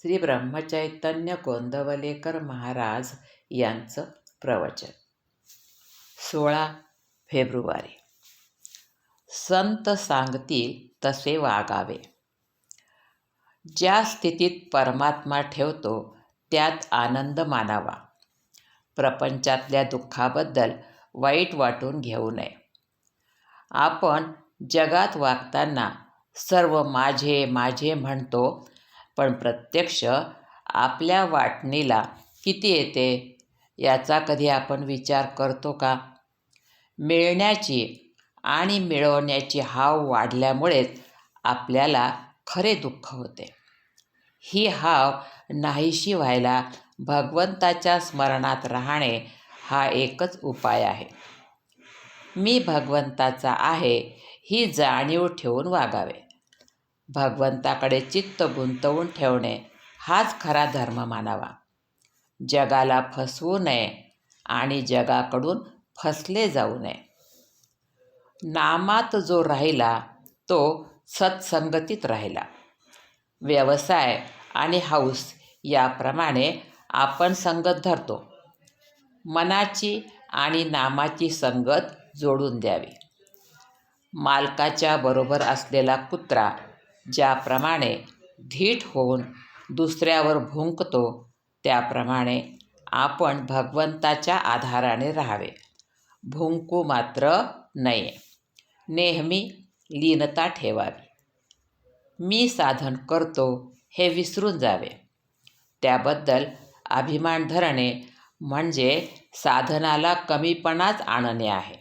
श्री ब्रह्मचैतन्य गोंदवलेकर महाराज यांचं प्रवचन. सोळा फेब्रुवारी. संत सांगतील तसे वागावे. ज्या स्थितीत परमात्मा ठेवतो त्यात आनंद मानावा. प्रपंचातल्या दुःखाबद्दल वाईट वाटून घेऊ नये. आपण जगात वागताना सर्व माझे माझे म्हणतो पण प्रत्यक्ष आपल्या वाटणीला किती येते? याचा कधी आपण विचार करतो का? मिळण्याची आणि मिळवण्याची हाव वाढल्यामुळेच आपल्याला खरे दुःख होते. ही हाव नाहीशी व्हायला भगवंताच्या स्मरणात राहणे हा एकच उपाय आहे. मी भगवंताचा आहे ही जाणीव ठेवून वागावे. भगवंताकडे चित्त गुंतवून ठेवणे हाच खरा धर्म मानावा. जगाला फसवू नये आणि जगाकडून फसले जाऊ नये. नामात जो राहिला तो सत्संगतीत राहिला. व्यवसाय आणि हाऊस याप्रमाणे आपण संगत धरतो. मनाची आणि नामाची संगत जोडून द्यावी. मालकाच्या बरोबर असलेला कुत्रा ज्याप्रमाणे धीट होऊन दुसऱ्यावर भुंकतो त्याप्रमाणे आपण भगवंताच्या आधाराने राहावे. भुंकू मात्र नये. नेहमी लीनता ठेवावी. मी साधन करतो हे विसरून जावे. त्याबद्दल अभिमान धरणे म्हणजे साधनाला कमीपणाच आणणे आहे.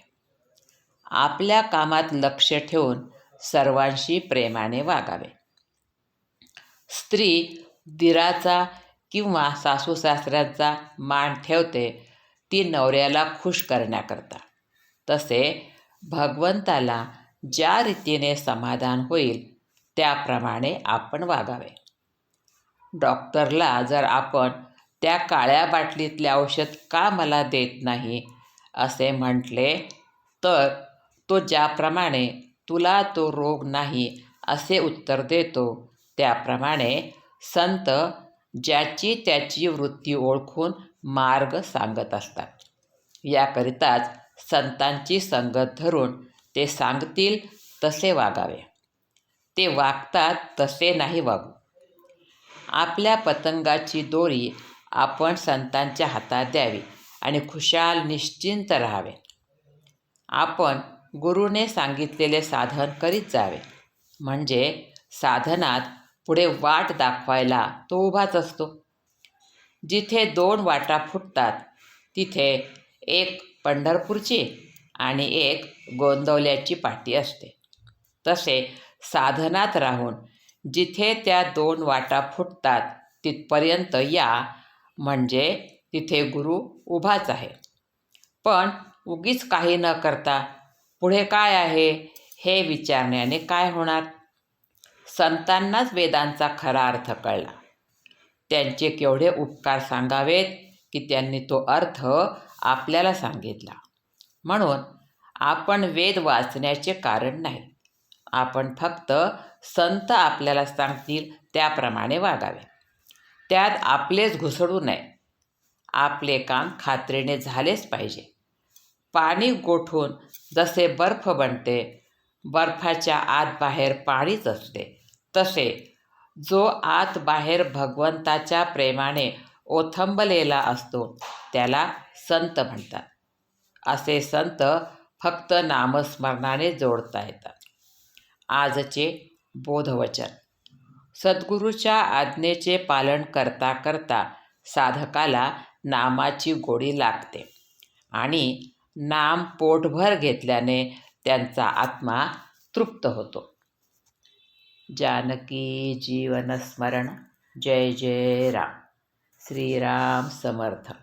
आपल्या कामात लक्ष ठेवून सर्वांशी प्रेमाने वागावे. स्त्री दिराचा किंवा सासू सासऱ्यांचा मान ठेवते ती नवऱ्याला खुश करण्याकरता. तसे भगवंताला ज्या रीतीने समाधान होईल त्याप्रमाणे आपण वागावे. डॉक्टरला जर आपण त्या काळ्या बाटलीतले औषध का मला देत नाही असे म्हटले तर तो ज्याप्रमाणे तुला तो रोग नाही असे उत्तर देतो. त्याप्रमाणे संत ज्याची त्याची वृत्ती ओळखून मार्ग सांगत असतात. याकरिताच संतांची संगत धरून ते सांगतील तसे वागावे. ते वागतात तसे नाही वागू. आपल्या पतंगाची दोरी आपण संतांच्या हातात द्यावी आणि खुशाल निश्चिंत राहावे. आपण गुरुने सांगितलेले साधन करीत जावे. म्हणजे साधनात पुढे वाट दाखवायला तो उभाच असतो. जिथे दोन वाटा फुटतात तिथे एक पंढरपूरची आणि एक गोंदवल्याची पाटी असते. तसे साधनात राहून जिथे त्या दोन वाटा फुटतात तिथपर्यंत या म्हणजे तिथे गुरु उभाच आहे. पण उगीच काही न करता पुढे काय आहे हे विचारण्याने काय होणार? संतांनाच वेदांचा खरा अर्थ कळला. त्यांचे केवढे उपकार सांगावेत की त्यांनी तो अर्थ आपल्याला सांगितला. म्हणून आपण वेद वाचण्याचे कारण नाही. आपण फक्त संत आपल्याला सांगतील त्याप्रमाणे वागावे. त्यात आपलेच घुसडू नये. आपले काम खात्रीने झालेच पाहिजे. पाणी गोठून जसे बर्फ बनते बर्फाच्या आत बाहेर पाणीच असते. तसे जो आत बाहेर भगवंताच्या प्रेमाने ओथंबलेला असतो त्याला संत म्हणतात. असे संत फक्त नामस्मरणाने जोडता येतात. आजचे बोधवचन. सद्गुरूच्या आज्ञेचे पालन करता करता साधकाला नामाची गोडी लागते आणि नाम पोटभर घेतल्याने त्यांचा आत्मा तृप्त होतो. जानकी जीवनस्मरण जय जय राम. श्रीराम समर्थ.